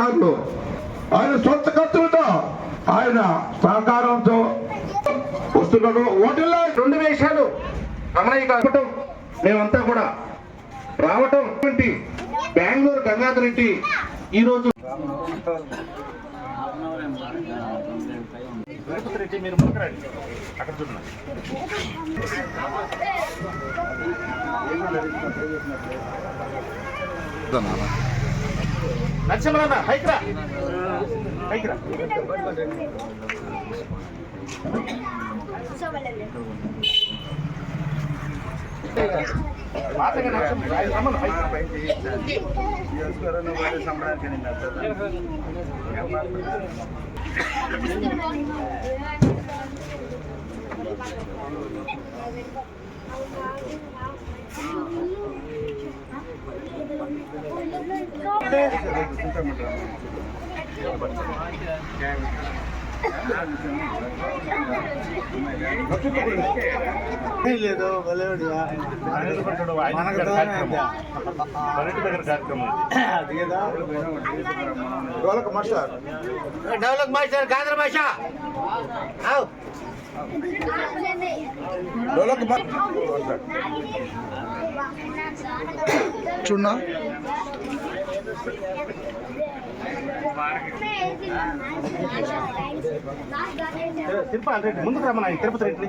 సహకారులు. ఆయన సొంత ఖర్చులతో ఆయన సహకారంతో వస్తున్నాడు ఓటిల్లో రెండు వేషాలు రమణయ్య కావటం మేమంతా కూడా రావటం వంటి బెంగళూరు గంగాధర్ రెడ్డి ఈరోజు రోజు నరసింహరాన్న పైకి రా పైకి రా పాతగా నరసింహ ఆయన రమ్మను పైకి రా. లేదు బలేవాడివా. మనకు అది కదా. డోలక మాస్టర్ డెవలప్ మాస్టర్ కాదర్ భాష డోలక మా- చూడనా తిరుపతి రెడ్డి ముందుకు రమ్మను ఆయన తిరుపతి రెడ్డి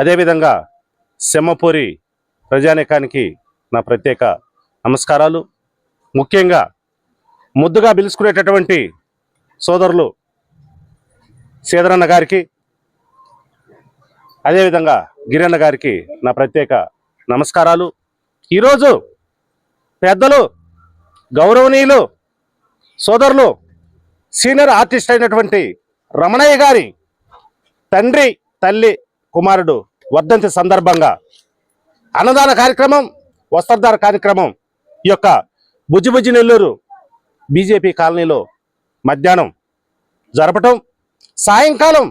అదేవిధంగా సెమ్మపూరి ప్రజానీకానికి నా ప్రత్యేక నమస్కారాలు. ముఖ్యంగా ముద్దుగా పిలుచుకునేటటువంటి సోదరులు సీదరన్న గారికి అదేవిధంగా గిరన్న గారికి నా ప్రత్యేక నమస్కారాలు. ఈరోజు పెద్దలు గౌరవనీయులు సోదరులు సీనియర్ ఆర్టిస్ట్ అయినటువంటి రమణయ్య గారి తండ్రి తల్లి కుమారుడు వర్ధంతి సందర్భంగా అన్నదాన కార్యక్రమం వస్త్రదాన కార్యక్రమం ఈ యొక్క బుజ్జిబుజ్జి నెల్లూరు బీజేపీ కాలనీలో మధ్యాహ్నం జరపటం. సాయంకాలం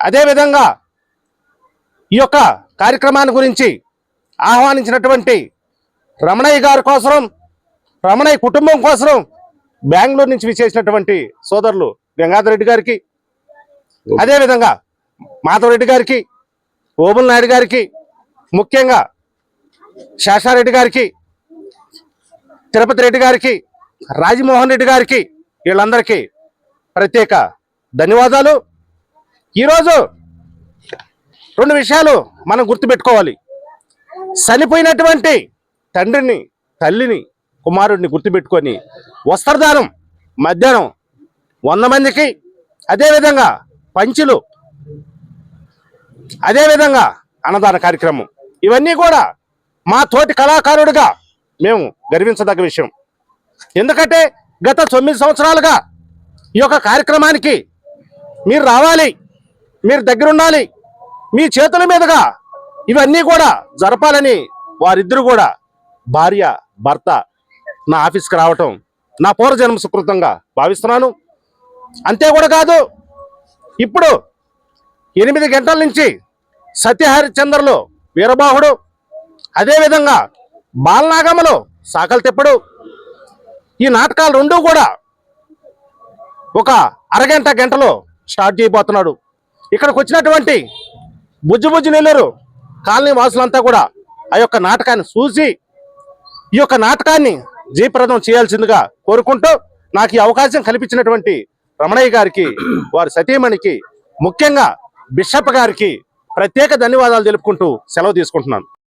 అదేవిధంగా ఈ యొక్క కార్యక్రమాన్ని గురించి ఆహ్వానించినటువంటి రమణయ్య గారి కోసం రమణయ్య కుటుంబం కోసం బెంగళూరు నుంచి విచ్చేసినటువంటి సోదరులు గంగాధర్ రెడ్డి గారికి. అదేవిధంగా మాధవరెడ్డి గారికి ఓబుల్ నాయుడు గారికి ముఖ్యంగా శేషారెడ్డి గారికి తిరుపతి రెడ్డి గారికి రాజమోహన్ రెడ్డి గారికి వీళ్ళందరికీ ప్రత్యేక ధన్యవాదాలు. ఈరోజు రెండు విషయాలు మనం గుర్తుపెట్టుకోవాలి. చనిపోయినటువంటి తండ్రిని తల్లిని కుమారుడిని గుర్తుపెట్టుకొని వస్త్రదానం మధ్యాహ్నం వంద మందికి అదేవిధంగా పంచులు అదేవిధంగా అన్నదాన కార్యక్రమం. ఇవన్నీ కూడా మా తోటి కళాకారుడిగా మేము గర్వించదగ్గ విషయం. ఎందుకంటే గత తొమ్మిది సంవత్సరాలుగా ఈ యొక్క కార్యక్రమానికి మీరు రావాలి మీరు దగ్గరుండాలి మీ చేతుల మీదుగా ఇవన్నీ కూడా జరపాలని వారిద్దరు కూడా భార్య భర్త నా ఆఫీస్కి రావటం నా పూర్వజన్మ సుకృతంగా భావిస్తున్నాను. అంతే కూడా కాదు ఇప్పుడు ఎనిమిది గంటల నుంచి సత్యహరిచంద్రలో వీరబాహుడు అదేవిధంగా బాలనాగమలో సాకలు తిప్పడు. ఈ నాటకాలు రెండూ కూడా ఒక అరగంట గంటలో స్టార్ట్ చేయబోతున్నాడు. ఇక్కడికి వచ్చినటువంటి బుజ్జు బుజ్జు నెల్లూరు కాలనీ వాసులంతా కూడా ఆ యొక్క నాటకాన్ని చూసి ఈ యొక్క నాటకాన్ని జయప్రదం చేయాల్సిందిగా కోరుకుంటూ నాకు ఈ అవకాశం కల్పించినటువంటి రమణయ్య గారికి వారి సతీమణికి ముఖ్యంగా బిషప్ గారికి ప్రత్యేక ధన్యవాదాలు తెలుపుకుంటూ సెలవు తీసుకుంటున్నాను.